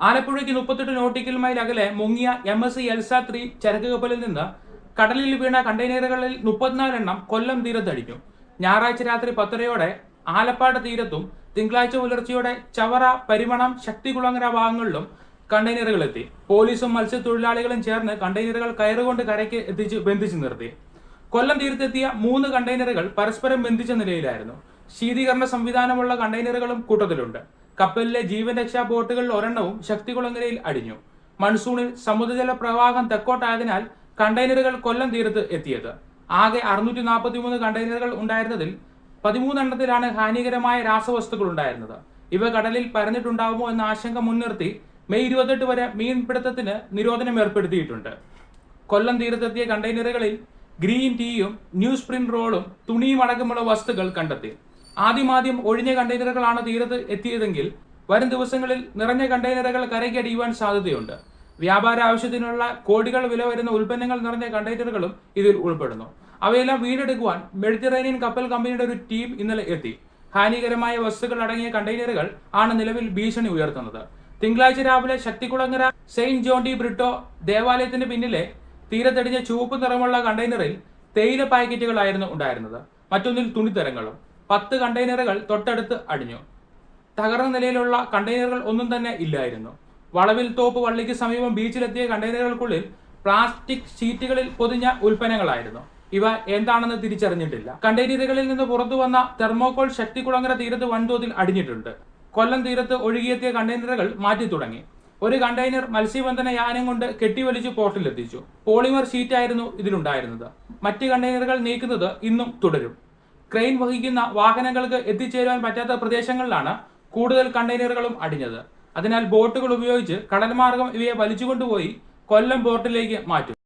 ആലപ്പുഴയ്ക്ക് മുപ്പത്തെട്ട് nautical mile അകലെ മുങ്ങിയ M S C Elsa three ചരക്ക് കപ്പലിൽ നിന്ന് കടലിൽ വീണ കണ്ടെയ്നറുകളിൽ മുപ്പത്തിനാലെണ്ണം കൊല്ലം തീരത്തടിഞ്ഞു ഞായറാഴ്ച രാത്രി പത്തരയോടെ ആലപ്പാട് തീരത്തും തിങ്കളാഴ്ച പുലർച്ചെയോടെ ചവറ പരിമണം ശക്തികുളങ്ങര ഭാഗങ്ങളിലും കണ്ടെയ്നറുകൾ എത്തി പോലീസും മത്സ്യത്തൊഴിലാളികളും ചേർന്ന് കണ്ടെയ്നറുകൾ കയറുകൊണ്ട് കരയ്ക്ക് എത്തിച്ച് ബന്ധിച്ചു നിർത്തി. കൊല്ലം തീരത്തെത്തിയ മൂന്ന് കണ്ടെയ്നറുകൾ പരസ്പരം ബന്ധിച്ച നിലയിലായിരുന്നു. ശീതീകരണ സംവിധാനമുള്ള കണ്ടെയ്നറുകളും കൂട്ടത്തിലുണ്ട്. കപ്പലിലെ ജീവൻ രക്ഷാ ബോട്ടുകളിൽ ഒരെണ്ണവും ശക്തികുളങ്ങരയിൽ അടിഞ്ഞു. മൺസൂണിൽ സമുദ്രജല പ്രവാഹം തെക്കോട്ടായതിനാൽ കണ്ടെയ്നറുകൾ കൊല്ലം തീരത്ത് എത്തിയത്. ആകെ അറുന്നൂറ്റി നാൽപ്പത്തി മൂന്ന് കണ്ടെയ്നറുകൾ ഉണ്ടായിരുന്നതിൽ പതിമൂന്നെണ്ണത്തിലാണ് ഹാനികരമായ രാസവസ്തുക്കൾ ഉണ്ടായിരുന്നത്. ഇവ കടലിൽ പരന്നിട്ടുണ്ടാവുമോ എന്ന ആശങ്ക മുൻനിർത്തി മെയ് ഇരുപത്തെട്ട് വരെ മീൻപിടുത്തത്തിന് നിരോധനം ഏർപ്പെടുത്തിയിട്ടുണ്ട്. കൊല്ലം തീരത്തെത്തിയ കണ്ടെയ്നറുകളിൽ ഗ്രീൻ ടീയും ന്യൂസ് പ്രിന്റ് റോളും തുണിയും അടക്കമുള്ള വസ്തുക്കൾ കണ്ടെത്തി. ആദ്യമാദ്യം ഒഴിഞ്ഞ കണ്ടെയ്നറുകളാണ് തീരത്ത് എത്തിയതെങ്കിൽ വരും ദിവസങ്ങളിൽ നിറഞ്ഞ കണ്ടെയ്നറുകൾ കരയ്ക്കടിയുവാൻ സാധ്യതയുണ്ട്. വ്യാപാര ആവശ്യത്തിനുള്ള കോടികൾ വില വരുന്ന ഉൽപ്പന്നങ്ങൾ നിറഞ്ഞ കണ്ടെയ്നറുകളും ഇതിൽ ഉൾപ്പെടുന്നു. അവയെല്ലാം വീണ്ടെടുക്കുവാൻ മെഡിറ്ററേനിയൻ കപ്പൽ കമ്പനിയുടെ ഒരു ടീം ഇന്നലെ എത്തി. ഹാനികരമായ വസ്തുക്കൾ അടങ്ങിയ കണ്ടെയ്നറുകൾ ആണ് നിലവിൽ ഭീഷണി ഉയർത്തുന്നത്. തിങ്കളാഴ്ച രാവിലെ Sakthikulangara saint John de Britto ദേവാലയത്തിന് പിന്നിലെ തീരത്തടിഞ്ഞ ചുവപ്പ് നിറമുള്ള കണ്ടെയ്നറിൽ തേയില പാക്കറ്റുകളായിരുന്നു ഉണ്ടായിരുന്നത്. മറ്റൊന്നിൽ തുണിത്തരങ്ങളും. പത്ത് കണ്ടെയ്നറുകൾ തൊട്ടടുത്ത് അടിഞ്ഞു. തകർന്ന നിലയിലുള്ള കണ്ടെയ്നറുകൾ ഒന്നും തന്നെ ഇല്ലായിരുന്നു. വളവിൽ തോപ്പ് വള്ളിക്ക് സമീപം ബീച്ചിലെത്തിയ കണ്ടെയ്നറുകൾക്കുള്ളിൽ പ്ലാസ്റ്റിക് ഷീറ്റുകളിൽ പൊതിഞ്ഞ ഉൽപ്പന്നങ്ങളായിരുന്നു. ഇവ എന്താണെന്ന് തിരിച്ചറിഞ്ഞിട്ടില്ല. കണ്ടെയ്നറുകളിൽ നിന്ന് പുറത്തു വന്ന തെർമോകോൾ ശക്തികുളങ്ങര തീരത്ത് വൻതോതിൽ അടിഞ്ഞിട്ടുണ്ട്. കൊല്ലം തീരത്ത് ഒഴുകിയെത്തിയ കണ്ടെയ്നറുകൾ മാറ്റി തുടങ്ങി ഒരു കണ്ടെയ്നർ മത്സ്യബന്ധന യാനം കൊണ്ട് കെട്ടിവലിച്ച് പോർട്ടിലെത്തിച്ചു. പോളിമർ ഷീറ്റായിരുന്നു ഇതിലുണ്ടായിരുന്നത്. മറ്റ് കണ്ടെയ്നറുകൾ നീക്കുന്നത് ഇന്നും തുടരും. ക്രെയിൻ വഹിക്കുന്ന വാഹനങ്ങൾക്ക് എത്തിച്ചേരുവാൻ പറ്റാത്ത പ്രദേശങ്ങളിലാണ് കൂടുതൽ കണ്ടെയ്നറുകളും അടിഞ്ഞത്. അതിനാൽ ബോട്ടുകൾ ഉപയോഗിച്ച് കടൽമാർഗം ഇവയെ വലിച്ചുകൊണ്ടുപോയി കൊല്ലം പോർട്ടിലേക്ക് മാറ്റും.